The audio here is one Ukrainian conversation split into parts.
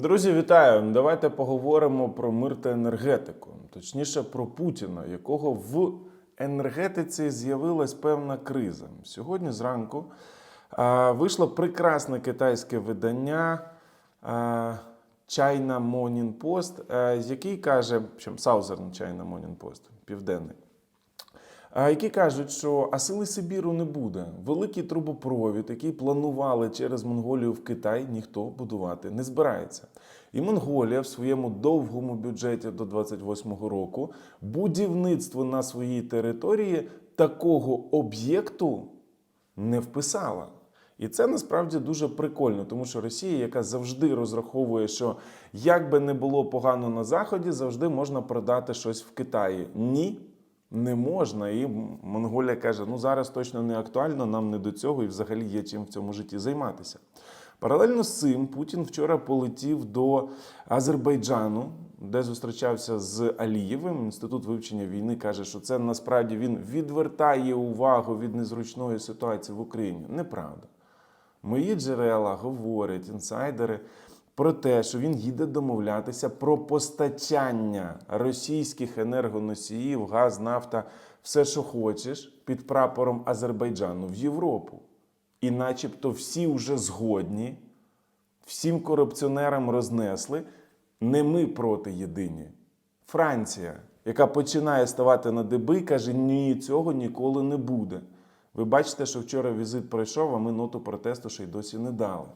Друзі, вітаю! Давайте поговоримо про мир та енергетику, точніше про Путіна, якого в енергетиці з'явилась певна криза. Сьогодні зранку а, вийшло прекрасне китайське видання а, China Morning Post, а, який каже, що Southern China Morning Post, південний. Які кажуть, що а сили Сибіру не буде. Великий трубопровід, який планували через Монголію в Китай, ніхто будувати не збирається. І Монголія в своєму довгому бюджеті до 28-го року будівництво на своїй території такого об'єкту не вписала. І це насправді дуже прикольно, тому що Росія, яка завжди розраховує, що як би не було погано на Заході, завжди можна продати щось в Китаї. Ні, не можна. І Монголія каже: ну зараз точно не актуально, нам не до цього, і взагалі є чим в цьому житті займатися. Паралельно з цим Путін вчора полетів до Азербайджану, де зустрічався з Алієвим. Інститут вивчення війни каже, що це насправді він відвертає увагу від незручної ситуації в Україні. Неправда. Мої джерела говорять, інсайдери, про те, що він їде домовлятися про постачання російських енергоносіїв, газ, нафта, все, що хочеш, під прапором Азербайджану в Європу. І начебто всі вже згодні, всім корупціонерам рознесли. Не ми проти єдині. Франція, яка починає ставати на деби, каже: ні, цього ніколи не буде. Ви бачите, що вчора візит пройшов, а ми ноту протесту ще й досі не дали.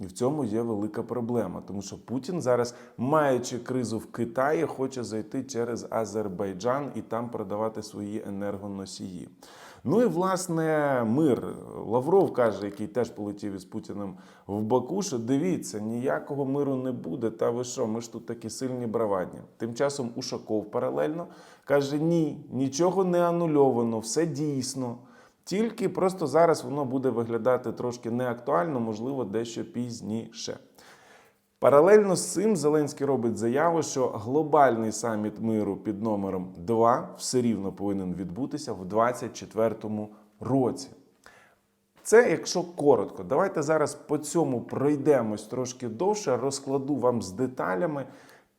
І в цьому є велика проблема, тому що Путін зараз, маючи кризу в Китаї, хоче зайти через Азербайджан і там продавати свої енергоносії. Ну і власне мир. Лавров каже, який теж полетів із Путіним в Баку, що дивіться, ніякого миру не буде. Та ви що? Ми ж тут такі сильні бравадні. Тим часом Ушаков паралельно каже: ні, нічого не анульовано, все дійсно. Тільки просто зараз воно буде виглядати трошки неактуально, можливо, дещо пізніше. Паралельно з цим Зеленський робить заяву, що глобальний саміт миру під номером 2 все рівно повинен відбутися в 2024 році. Це якщо коротко. Давайте зараз по цьому пройдемось трошки довше, розкладу вам з деталями.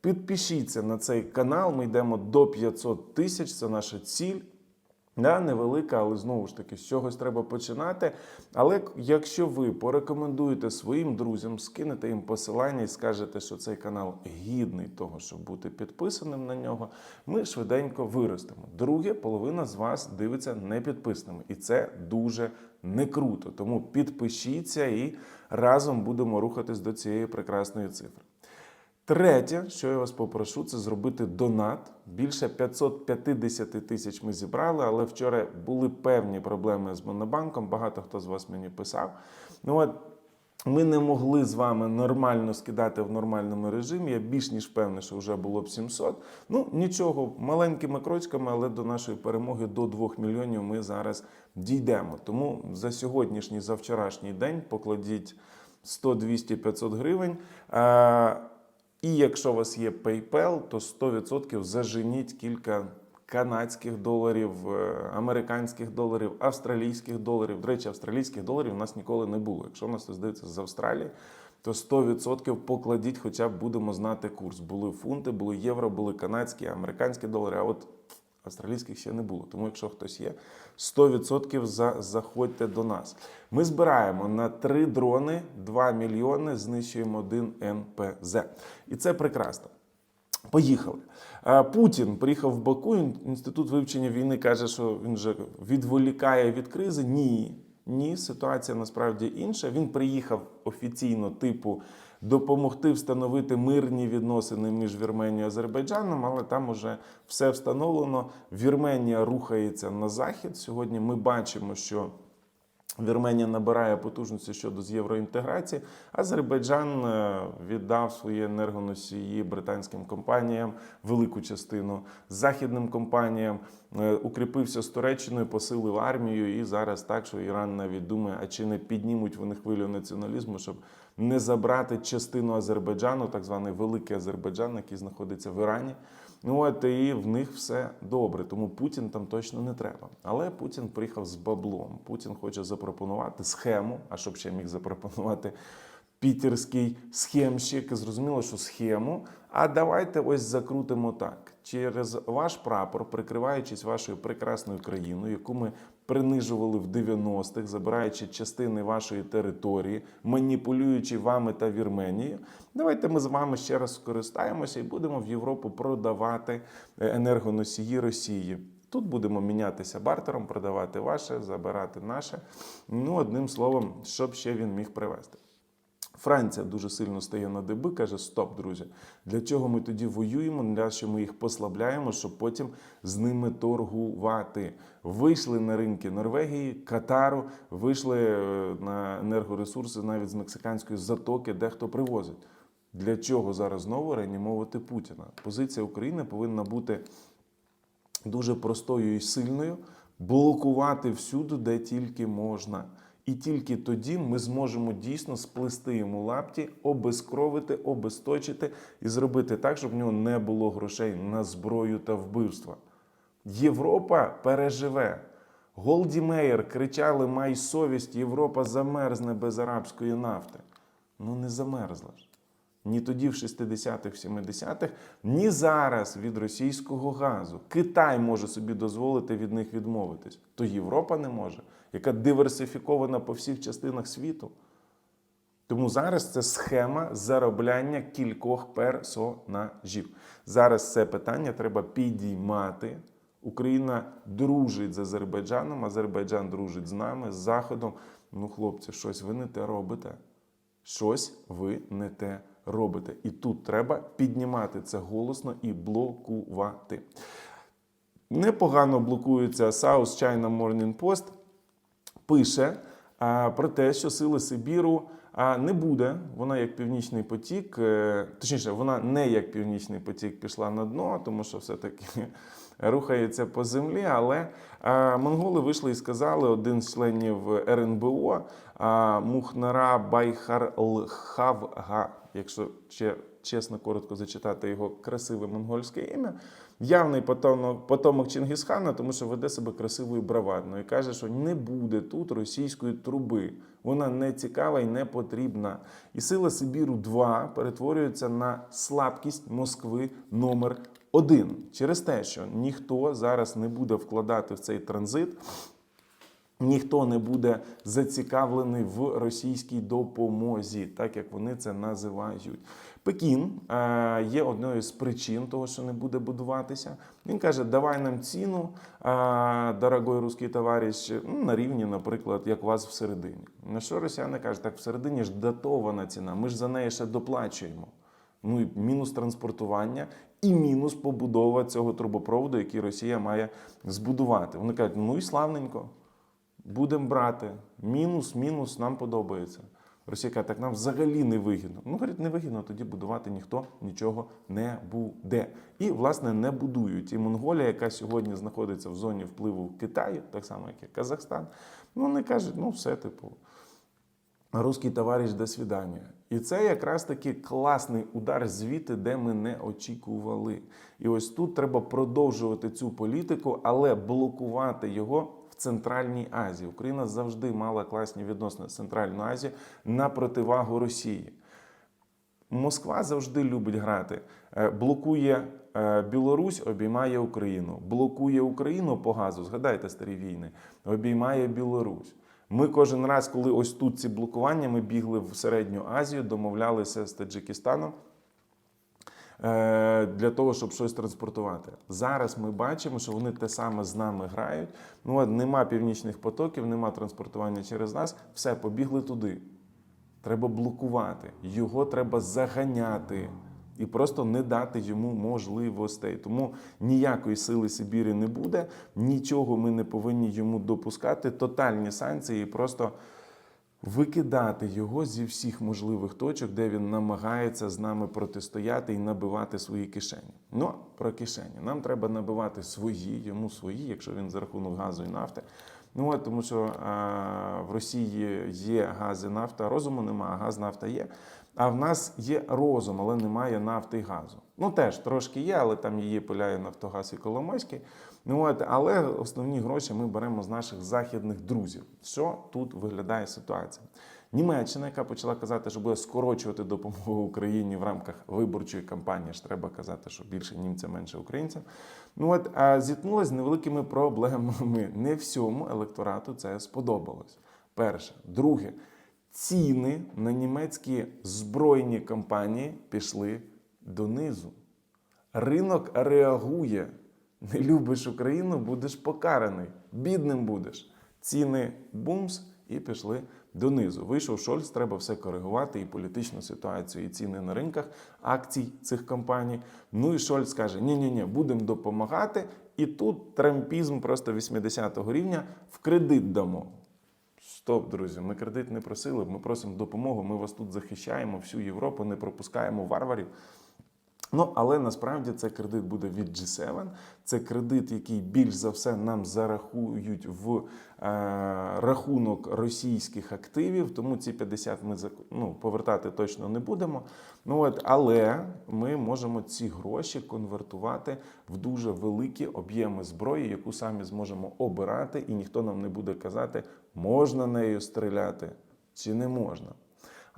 Підпишіться на цей канал. Ми йдемо до 500 тисяч. Це наша ціль. Да, невелика, але знову ж таки, з чогось треба починати. Але якщо ви порекомендуєте своїм друзям, скинете їм посилання і скажете, що цей канал гідний того, щоб бути підписаним на нього, ми швиденько виростемо. Друге, половина з вас дивиться не підписаними, і це дуже не круто. Тому підпишіться і разом будемо рухатись до цієї прекрасної цифри. Третє, що я вас попрошу, це зробити донат. Більше 550 тисяч ми зібрали, але вчора були певні проблеми з Монобанком. Багато хто з вас мені писав. Ну от ми не могли з вами нормально скидати в нормальному режимі. Я більш ніж певний, що вже було б 700. Ну нічого, маленькими крочками, але до нашої перемоги до 2 мільйонів ми зараз дійдемо. Тому за сьогоднішній, за вчорашній день покладіть 100, 200, 500 гривень. І якщо у вас є PayPal, то 100% заженіть кілька канадських доларів, е, американських доларів, австралійських доларів. До речі, австралійських доларів у нас ніколи не було. Якщо у нас це дивиться з Австралії, то 100% покладіть, хоча б будемо знати курс. Були фунти, були євро, були канадські, американські долари. А от австралійських ще не було. Тому, якщо хтось є, 100% за, заходьте до нас. Ми збираємо на три дрони 2 мільйони, знищуємо один НПЗ. І це прекрасно. Поїхали. Е, Путін приїхав в Баку. Інститут вивчення війни каже, що він вже відволікає від кризи. Ні, ні, ситуація насправді інша. Він приїхав офіційно, типу, допомогти встановити мирні відносини між Вірменією і Азербайджаном, але там уже все встановлено. Вірменія рухається на захід. Сьогодні ми бачимо, що. Вірменія набирає потужності щодо з євроінтеграції. Азербайджан е, віддав свої енергоносії британським компаніям, велику частину західним компаніям, е, укріпився з Туреччиною, посилив армію. І зараз так, що Іран навіть думає, а чи не піднімуть вони хвилю націоналізму, щоб не забрати частину Азербайджану, так званий великий Азербайджан, який знаходиться в Ірані. Ну от і в них все добре, тому Путін там точно не треба. Але Путін приїхав з баблом. Путін хоче запропонувати схему. А щоб ще міг запропонувати пітерський схемщик. Зрозуміло, що схему. А давайте ось закрутимо так. Через ваш прапор, прикриваючись вашою прекрасною країною, яку ми принижували в 90-х, забираючи частини вашої території, маніпулюючи вами та Вірменією, давайте ми з вами ще раз скористаємося і будемо в Європу продавати е, енергоносії Росії. Тут будемо мінятися бартером, продавати ваше, забирати наше. Ну, одним словом, щоб ще він міг привезти. Франція дуже сильно стає на деби, каже: Стоп, друзі, для чого ми тоді воюємо? Для що ми їх послабляємо, щоб потім з ними торгувати. Вийшли на ринки Норвегії, Катару, вийшли е, на енергоресурси навіть з мексиканської затоки, де хто привозить. Для чого зараз знову реанімовувати Путіна? Позиція України повинна бути дуже простою і сильною, блокувати всюди, де тільки можна. І тільки тоді ми зможемо дійсно сплести йому лапті, обезкровити, обесточити і зробити так, щоб в нього не було грошей на зброю та вбивства. Європа переживе. Голді Меєр кричали: Май совість, Європа замерзне без арабської нафти. Ну не замерзла ж. Ні тоді, в 60-х, 70-х, ні зараз від російського газу. Китай може собі дозволити від них відмовитись, то Європа не може, яка диверсифікована по всіх частинах світу. Тому зараз це схема заробляння кількох персонажів. Зараз це питання треба підіймати. Україна дружить з Азербайджаном, Азербайджан дружить з нами, з Заходом. Ну, хлопці, щось ви не те робите. Щось ви не те робите. І тут треба піднімати це голосно і блокувати. Непогано блокується South China Morning Post. Пише про те, що сили Сибіру не буде. Вона як Північний потік, е, точніше, вона не як Північний потік пішла на дно, тому що все-таки рухається по землі. Але монголи вийшли і сказали, один з членів РНБО Мухнара Байхарлхавга, якщо ще чесно, коротко зачитати його красиве монгольське ім'я. Явний потомок, Чингісхана, тому що веде себе красивою бравадною. і каже, що не буде тут російської труби. Вона не цікава і не потрібна. І сила Сибіру 2 перетворюється на слабкість Москви номер 1 через те, що ніхто зараз не буде вкладати в цей транзит. Ніхто не буде зацікавлений в російській допомозі, так як вони це називають. Пекін е, є одною з причин того, що не буде будуватися. Він каже: давай нам ціну, е, дорогой русський товариш, на рівні, наприклад, як у вас всередині. На що росіяни кажуть, так всередині ж датована ціна, ми ж за неї ще доплачуємо. Ну і мінус транспортування, і мінус побудова цього трубопроводу, який Росія має збудувати. Вони кажуть, ну і славненько. Будемо брати. Мінус, мінус, нам подобається. Росія каже, так нам взагалі не вигідно. Ну, говорить, не вигідно, тоді будувати ніхто нічого не буде. І, власне, не будують. І Монголія, яка сьогодні знаходиться в зоні впливу Китаю, так само, як і Казахстан, ну вони кажуть, ну все, типу, русський товариш, до свідання. І це якраз таки класний удар звідти, де ми не очікували. І ось тут треба продовжувати цю політику, але блокувати його. Центральній Азії. Україна завжди мала класні відносини з Центральною Азією на противагу Росії. Москва завжди любить грати. Е, Блокує е, Білорусь, обіймає Україну. Блокує Україну по газу. Згадайте старі війни, обіймає Білорусь. Ми кожен раз, коли ось тут ці блокування, ми бігли в Середню Азію, домовлялися з Таджикистаном. Е, для того, щоб щось транспортувати. Зараз ми бачимо, що вони те саме з нами грають. Ну, от нема північних потоків, нема транспортування через нас. Все, побігли туди. Треба блокувати, його треба заганяти і просто не дати йому можливостей. Тому ніякої сили Сибірі не буде, нічого ми не повинні йому допускати. Тотальні санкції, просто викидати його зі всіх можливих точок, де він намагається з нами протистояти і набивати свої кишені. Ну, про кишені. Нам треба набивати свої, йому свої, якщо він за рахунок газу і нафти. Ну от тому, що а, в Росії є газ і нафта, розуму немає, а газ, нафта є. А в нас є розум, але немає нафти і газу. Ну теж трошки є, але там її пиляє Нафтогаз і Коломойський. Ну от, але основні гроші ми беремо з наших західних друзів. Що тут виглядає ситуація? Німеччина, яка почала казати, що буде скорочувати допомогу Україні в рамках виборчої кампанії, ж треба казати, що більше німцям, менше українцям. Ну от а зіткнулася з невеликими проблемами. Не всьому електорату це сподобалось. Перше, друге, ціни на німецькі збройні компанії пішли донизу. Ринок реагує. Не любиш Україну, будеш покараний, бідним будеш. Ціни бумс і пішли донизу. Вийшов Шольц, треба все коригувати, і політичну ситуацію, і ціни на ринках акцій цих компаній. Ну і Шольц каже: ні ні ні будемо допомагати. І тут трампізм просто 80-го рівня в кредит дамо. Стоп, друзі, ми кредит не просили, ми просимо допомогу, ми вас тут захищаємо, всю Європу, не пропускаємо варварів. Ну, але насправді це кредит буде від G7. Це кредит, який більш за все нам зарахують в е, рахунок російських активів. Тому ці 50 ми ну, повертати точно не будемо. Ну от, але ми можемо ці гроші конвертувати в дуже великі об'єми зброї, яку самі зможемо обирати, і ніхто нам не буде казати, можна нею стріляти чи не можна.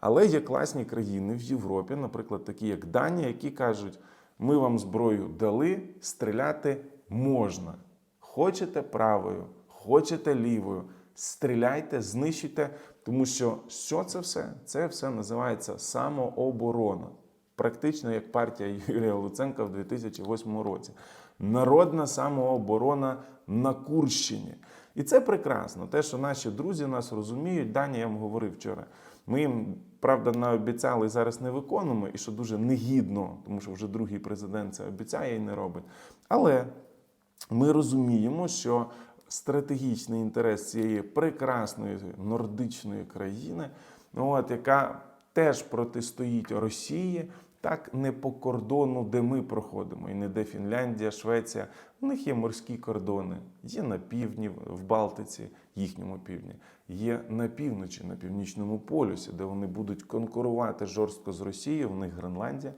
Але є класні країни в Європі, наприклад, такі як Данія, які кажуть: ми вам зброю дали, стріляти можна. Хочете правою, хочете лівою, стріляйте, знищуйте, тому що що це все? Це все називається самооборона. Практично як партія Юрія Луценка в 2008 році. Народна самооборона на Курщині. І це прекрасно. Те, що наші друзі нас розуміють, Дані, я вам говорив вчора. Ми їм, правда, наобіцяли зараз не виконуємо, і що дуже негідно, тому що вже другий президент це обіцяє і не робить. Але ми розуміємо, що стратегічний інтерес цієї прекрасної нордичної країни, от, яка теж протистоїть Росії, так не по кордону, де ми проходимо, і не де Фінляндія, Швеція. У них є морські кордони, є на півдні, в Балтиці, їхньому півдні, є на півночі, на північному полюсі, де вони будуть конкурувати жорстко з Росією, в них Гренландія.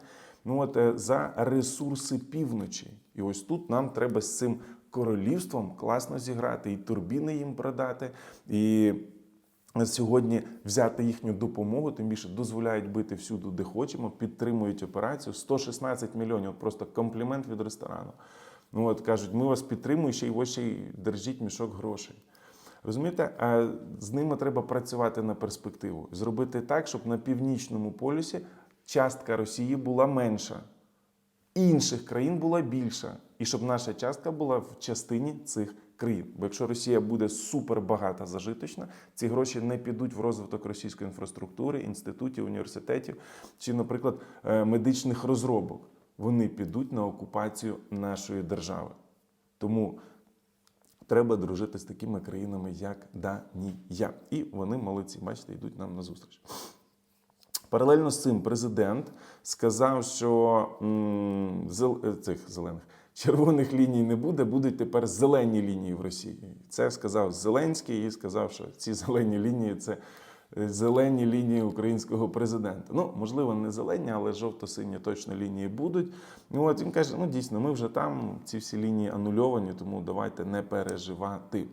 Ну от е, за ресурси півночі. І ось тут нам треба з цим королівством класно зіграти, і турбіни їм продати, і сьогодні взяти їхню допомогу, тим більше дозволяють бити всюди, де хочемо, підтримують операцію. 116 мільйонів, просто комплімент від ресторану. Ну от кажуть, ми вас підтримуємо, ще й ось ще й держіть мішок грошей. Розумієте, а з ними треба працювати на перспективу, зробити так, щоб на північному полюсі частка Росії була менша, інших країн була більша, і щоб наша частка була в частині цих країн. Бо якщо Росія буде супербагата зажиточна, ці гроші не підуть в розвиток російської інфраструктури, інститутів, університетів чи, наприклад, е, медичних розробок. Вони підуть на окупацію нашої держави. Тому треба дружити з такими країнами, як Данія. І вони молодці, бачите, йдуть нам на зустріч. Паралельно з цим президент сказав, що е, цих зелених червоних ліній не буде, будуть тепер зелені лінії в Росії. Це сказав Зеленський і сказав, що ці зелені лінії це е, зелені лінії українського президента. Ну, можливо, не зелені, але жовто-сині точно лінії будуть. Ну от він каже: ну дійсно, ми вже там ці всі лінії анульовані, тому давайте не переживати.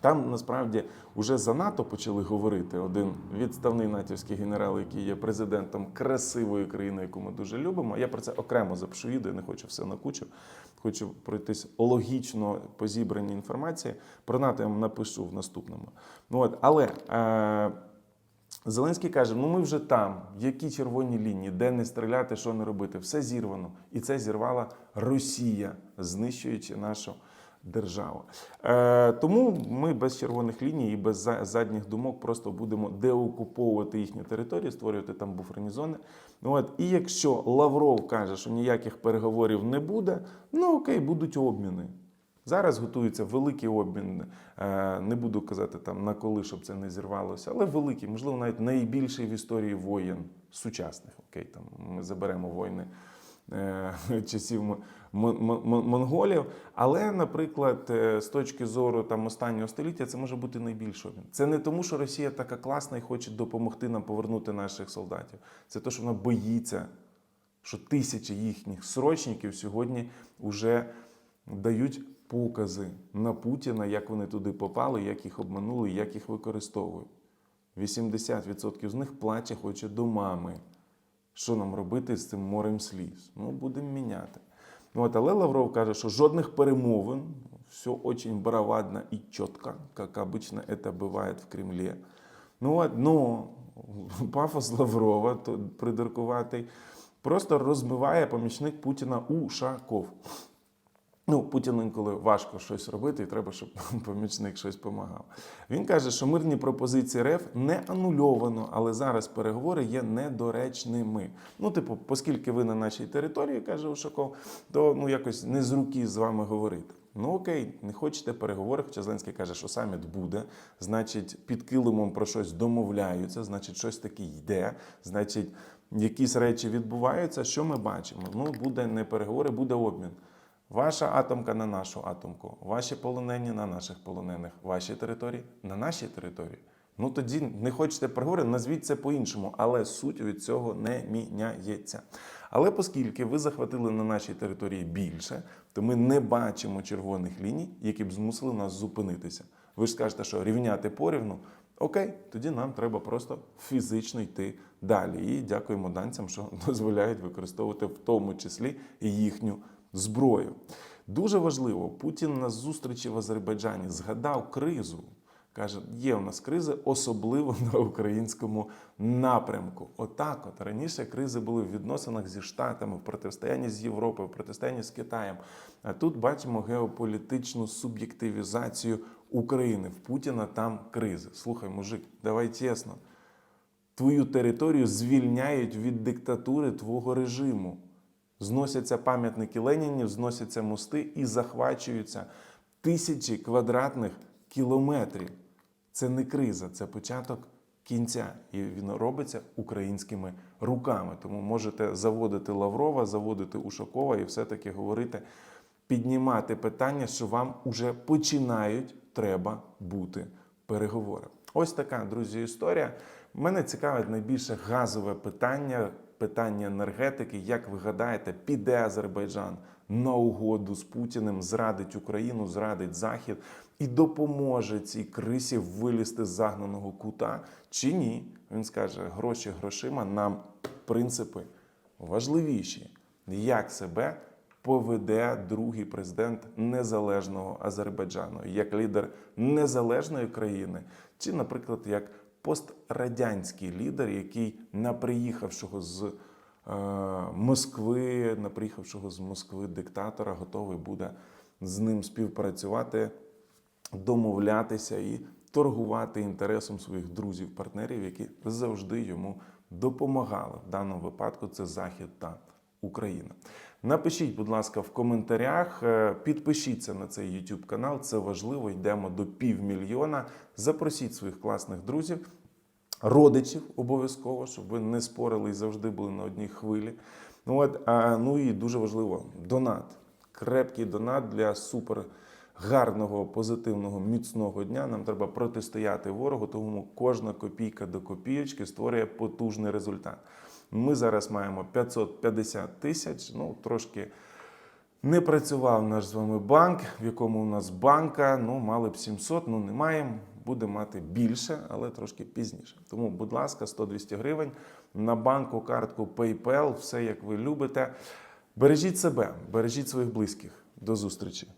Там насправді вже за НАТО почали говорити. Один відставний натівський генерал, який є президентом красивої країни, яку ми дуже любимо. Я про це окремо запишу відео, не хочу все на кучу. Хочу пройтись логічно по зібраній інформації. Про НАТО я вам напишу в наступному. Ну от, але е, Зеленський каже: ну ми вже там, які червоні лінії, де не стріляти, що не робити, все зірвано. І це зірвала Росія, знищуючи нашу державу. Е, тому ми без червоних ліній і без задніх думок просто будемо деокуповувати їхню територію, створювати там буферні зони. От, і якщо Лавров каже, що ніяких переговорів не буде, ну окей, будуть обміни. Зараз готується великий обмін. е, Не буду казати там на коли, щоб це не зірвалося, але великий, можливо, навіть найбільший в історії воєн сучасних. Окей, там ми заберемо війни е, часів м- м- монголів. Але, наприклад, е, з точки зору там останнього століття, це може бути найбільший обмін. Це не тому, що Росія така класна і хоче допомогти нам повернути наших солдатів. Це те, що вона боїться, що тисячі їхніх срочників сьогодні вже дають покази на Путіна, як вони туди попали, як їх обманули, як їх використовують. 80% з них плаче, хоче до мами. Що нам робити з цим морем сліз? Ну, будемо міняти. Ну, От, але Лавров каже, що жодних перемовин, все очень бравадно і чітко, як обычно это бывает в Кремлі. Ну, от, ну, пафос Лаврова, то придиркуватий, просто розбиває помічник Путіна Ушаков. Ну, Путіну інколи важко щось робити, і треба, щоб помічник щось допомагав. Він каже, що мирні пропозиції РФ не анульовано, але зараз переговори є недоречними. Ну, типу, оскільки ви на нашій території, каже Ушаков, то ну якось не з руки з вами говорити. Ну окей, не хочете переговори, хоча Зеленський каже, що саміт буде, значить, під килимом про щось домовляються, значить, щось таке йде, значить, якісь речі відбуваються. Що ми бачимо? Ну, буде не переговори, буде обмін. Ваша атомка на нашу атомку, ваші полонені на наших полонених, ваші території на нашій території. Ну тоді не хочете переговори, назвіть це по-іншому, але суть від цього не міняється. Але оскільки ви захватили на нашій території більше, то ми не бачимо червоних ліній, які б змусили нас зупинитися. Ви ж скажете, що рівняти порівну. Окей, тоді нам треба просто фізично йти далі. І дякуємо данцям, що дозволяють використовувати в тому числі їхню зброю. Дуже важливо, Путін на зустрічі в Азербайджані згадав кризу. Каже, є у нас кризи, особливо на українському напрямку. Отак, от раніше кризи були в відносинах зі Штатами, в протистоянні з Європою, в протистоянні з Китаєм. А тут бачимо геополітичну суб'єктивізацію України. В Путіна там кризи. Слухай, мужик, давай чесно. Твою територію звільняють від диктатури твого режиму. Зносяться пам'ятники Ленінів, зносяться мости і захвачуються тисячі квадратних кілометрів. Це не криза, це початок кінця. І він робиться українськими руками. Тому можете заводити Лаврова, заводити Ушакова і все-таки говорити, піднімати питання, що вам уже починають треба бути переговори. Ось така, друзі, історія. Мене цікавить найбільше газове питання, питання енергетики. Як ви гадаєте, піде Азербайджан на угоду з Путіним, зрадить Україну, зрадить Захід і допоможе цій крисі вилізти з загнаного кута чи ні? Він скаже: гроші грошима, нам принципи важливіші. Як себе поведе другий президент незалежного Азербайджану, як лідер незалежної країни, чи, наприклад, як пострадянський лідер, який на приїхавшого з е, Москви, на приїхавшого з Москви диктатора, готовий буде з ним співпрацювати, домовлятися і торгувати інтересом своїх друзів, партнерів, які завжди йому допомагали. В даному випадку це Захід та Україна. Напишіть, будь ласка, в коментарях, е, підпишіться на цей YouTube канал, це важливо. Йдемо до півмільйона. Запросіть своїх класних друзів, родичів обов'язково, щоб ви не спорили і завжди були на одній хвилі. Ну, от, а, ну і дуже важливо донат. Крепкий донат для супер гарного, позитивного, міцного дня. Нам треба протистояти ворогу, тому кожна копійка до копійочки створює потужний результат. Ми зараз маємо 550 тисяч, ну трошки. Не працював наш з вами банк, в якому у нас банка. Ну, мали б 700, ну не маємо. Буде мати більше, але трошки пізніше. Тому, будь ласка, 100-200 гривень на банку, картку PayPal, все як ви любите. Бережіть себе, бережіть своїх близьких. До зустрічі.